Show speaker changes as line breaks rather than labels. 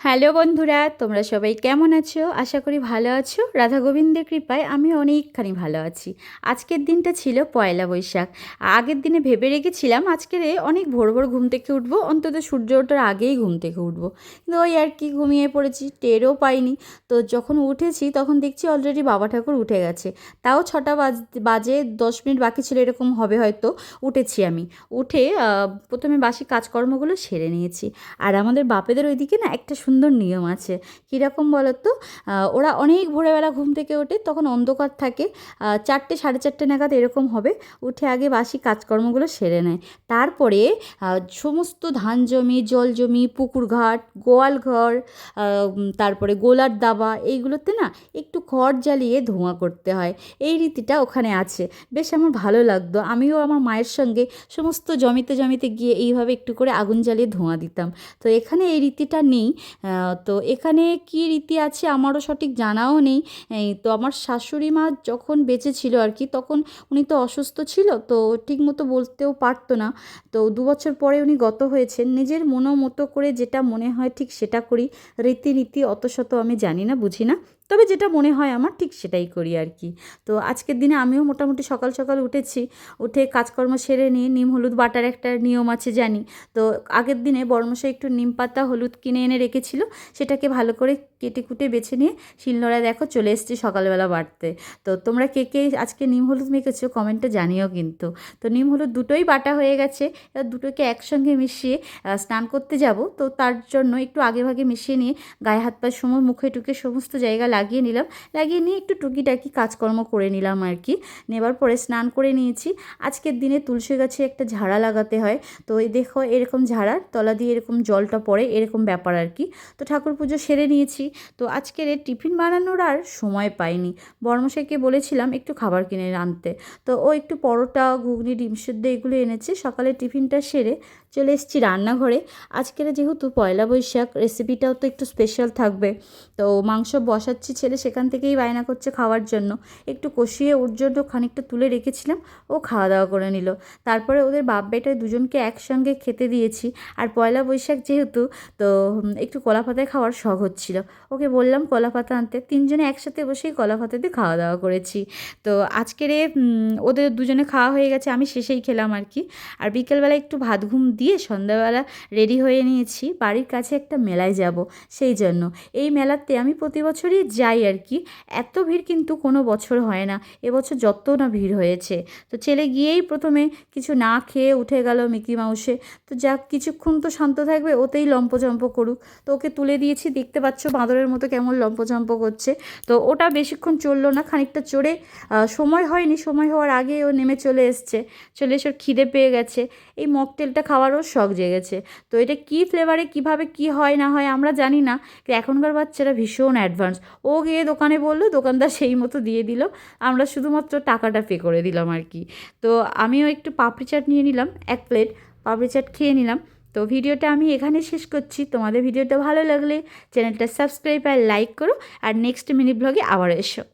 Hello বন্ধুরা, তোমরা সবাই কেমন আছো? আশা করি ভালো আছো। রাধা গোবিন্দের কৃপায় আমি অনেকখানি ভালো আছি। আজকের দিনটা ছিল পয়লা বৈশাখ। আগের দিনে ভেবে রেখেছিলাম আজকের অনেক ভোর ভোর ঘুম থেকে উঠবো, অন্তত সূর্য ওঠার আগেই ঘুম থেকে উঠবো। কিন্তু ওই আর কি ঘুমিয়ে পড়েছি, টেরও পাইনি। তো যখন উঠেছি তখন দেখছি অলরেডি বাবা ঠাকুর উঠে গেছে। তাও ছটা বাজ, বাজে দশ মিনিট বাকি ছিল, এরকম হবে হয়তো, উঠেছি আমি। উঠে প্রথমে বাসি কাজকর্মগুলো সেরে নিয়েছি। আর আমাদের বাপেদের ওইদিকে না একটা সুন্দর নিয়ম আছে। কীরকম বলো তো ওরা অনেক ভোরবেলা ঘুম থেকে ওঠে, তখন অন্ধকার থাকে। চারটে, সাড়ে চারটে নাগাদ এরকম হবে, উঠে আগে বাসি কাজকর্মগুলো সেরে নেয়। তারপরে সমস্ত ধান জমি, জল জমি, পুকুর ঘাট, গোয়াল ঘর তারপরে গোলার দাবা, এইগুলোতে না একটু খড় জ্বালিয়ে ধোঁয়া করতে হয়। এই রীতিটা ওখানে আছে। বেশ আমার ভালো লাগতো। আমিও আমার মায়ের সঙ্গে সমস্ত জমিতে জমিতে গিয়ে এইভাবে একটু করে আগুন জ্বালিয়ে ধোঁয়া দিতাম। তো এখানে এই রীতিটা নেই। তো এখানে কি রীতি আছে আমারও সঠিক জানাও নেই। তো আমার শাশুড়ি মা যখন বেঁচে ছিল আর কি, তখন উনি তো অসুস্থ ছিল, তো ঠিক মতো বলতেও পারতো না। তো দু বছর পরে উনি গত হয়েছেন। নিজের মনো মতো করে যেটা মনে হয় ঠিক সেটা করি। রীতিনীতি অত শত আমি জানি না, বুঝি না। তবে যেটা মনে হয় আমার ঠিক সেটাই করি আর কি। তো আজকের দিনে আমিও মোটামুটি সকাল সকাল উঠেছি। উঠে কাজকর্ম সেরে নিয়ে নিম হলুদ বাটার একটা নিয়ম আছে জানি। তো আগের দিনে বর্মশাই একটু নিম পাতা, হলুদ কিনে এনে রেখেছিল সেটাকে ভালো করে কেটে কুটে বেছে নিয়ে শিলনোড়ায় দেখো চলে এসেছি সকালবেলা বাটতে তো তোমরা কে কে আজকে নিম হলুদ মেখেছো কমেন্টে জানিও কিন্তু। তো নিম হলুদ দুটোই বাটা হয়ে গেছে, এবার দুটোকে একসঙ্গে মিশিয়ে স্নান করতে যাব। তো তার জন্য একটু আগে ভাগে মিশিয়ে নিয়ে গায়ে হাত পায়ের সময় মুখে টুকে সমস্ত জায়গা লাগিয়ে নিলাম। লাগিয়ে নিয়ে একটু টুকিটাকি কাজকর্ম করে নিলাম আর কি। নেবার পরে স্নান করে নিয়েছি। আজকের দিনে তুলসী গাছে একটা ঝাড়া লাগাতে হয়। তো এই দেখো এরকম ঝাড়ার তলা দিয়ে এরকম জলটা পড়ে, এরকম ব্যাপার আর কি। তো ঠাকুর পুজো সেরে নিয়েছি। তো আজকের টিফিন বানানোর আর সময় পাইনি। বর্মশাইকে বলেছিলাম একটু খাবার কিনে আনতে। তো ও একটু পরোটা, ঘুগনি, ডিম সেদ্ধ এগুলো এনেছে। সকালে টিফিনটা সেরে চলে এসেছি রান্নাঘরে। আজকের যেহেতু পয়লা বৈশাখ রেসিপিটাও তো একটু স্পেশাল থাকবে। তো মাংস বসাচ্ছি ছেলে সেখান থেকেই বায়না করছে খাওয়ার জন্য। একটু কষিয়ে ওর জন্য খানিকটা তুলে রেখেছিলাম, ও খাওয়া দাওয়া করে নিল। তারপরে ওদের বাপ বেটায় দুজনকে একসঙ্গে খেতে দিয়েছি। আর পয়লা বৈশাখ যেহেতু, তো একটু কলা পাতায় খাওয়ার শখ হচ্ছিল। ওকে বললাম কলা পাতা আনতে। তিনজনে একসাথে বসেই কলা পাতাতে খাওয়া দাওয়া করেছি। তো আজকের ওদের দুজনে খাওয়া হয়ে গেছে, আমি শেষেই খেলাম আর কি। আর বিকেলবেলা একটু ভাত ঘুম দিয়ে সন্ধ্যাবেলা রেডি হয়ে নিয়েছি। বাড়ির কাছে একটা মেলায় যাব, সেই জন্য। এই মেলাতে আমি প্রতি বছরই যাই আর কি। এত ভিড় কিন্তু কোনো বছর হয় না। এবছর যত না ভিড় হয়েছে। তো ছেলে গিয়েই প্রথমে কিছু না খেয়ে উঠে গেল মিকি মাউসে। তো যাক, কিছুক্ষণ তো শান্ত থাকবে, ওতেই লম্পজম্প করুক। তো ওকে তুলে দিয়েছি। দেখতে পাচ্ছ বাঁদরের মতো কেমন লম্পজম্প করছে। তো ওটা বেশিক্ষণ চলল না, খানিকটা চড়ে সময় হয়নি। সময় হওয়ার আগে ও নেমে চলে এসছে। চলে এসে খিদে পেয়ে গেছে। এই মকটেলটা খাওয়ারও শখ জেগেছে। তো এটা কী ফ্লেভারে কীভাবে, কি হয়, না হয়, আমরা জানি না। এখনকার বাচ্চারা ভীষণ অ্যাডভান্স ও গিয়ে দোকানে বলল, দোকানদার সেই মতো দিয়ে দিল। আমরা শুধুমাত্র টাকাটা পে করে দিলাম আর কি। তো আমিও একটু পাপড়ি চাট নিয়ে নিলাম, এক প্লেট পাপড়ি চাট খেয়ে নিলাম। তো ভিডিওটা আমি এখানে শেষ করছি। তোমাদের ভিডিওটা ভালো লাগলে চ্যানেলটা সাবস্ক্রাইব আর লাইক করো। আর নেক্সট মিনি ব্লগে আবার এসো।